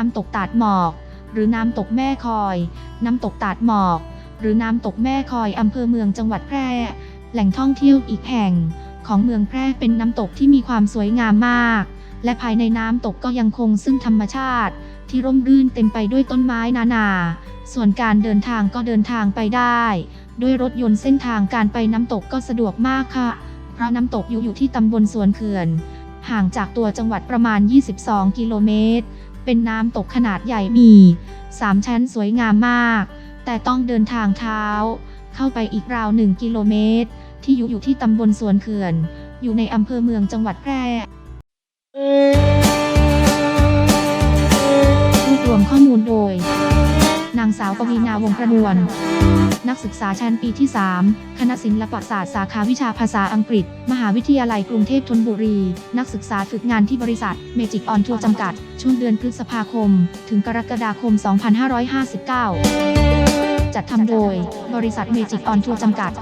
น้ำตกตาดหมอก หรือน้ำตกแม่คอย น้ำตกตาดหมอก หรือน้ำตกแม่คอยอำเภอเมืองจังหวัดแพร่ แหล่งท่องเที่ยวอีกแห่ง ของเมืองแพร่เป็นน้ำตกที่มีความสวยงามมาก และภายในน้ำตกก็ยังคงซึ่งธรรมชาติ ที่ร่มรื่นเต็มไปด้วยต้นไม้นานา ส่วนการเดินทางก็เดินทางไปได้ ด้วยรถยนต์เส้นทางการไปน้ำตกก็สะดวกมากค่ะ เพราะน้ำตกอยู่อยู่ที่ตำบลสวนเขื่อนห่างจากตัวจังหวัดประมาณ 22 กิโลเมตร เป็นน้ำตกขนาดใหญ่มี3ชั้นสวยงามมาก แต่ต้องเดินทางเท้า เข้าไปอีกราว1กิโลเมตร ที่อยู่อยู่ที่ตำบลสวนเขื่อน อยู่ในอำเภอเมืองจังหวัดแพร่รวบรวมข้อมูลโดยนางสาวปวีณาวงประนวล นักศึกษาชั้นปีที่ 3 คณะศิลปศาสตร์สาขาวิชาภาษาอังกฤษ มหาวิทยาลัยกรุงเทพธนบุรี นักศึกษาฝึกงานที่บริษัทเมจิกออนทัวร์จำกัด ช่วงเดือนพฤษภาคม ถึงกรกฎาคม 2559 จัดทำโดย บริษัทเมจิกออนทัวร์จำกัด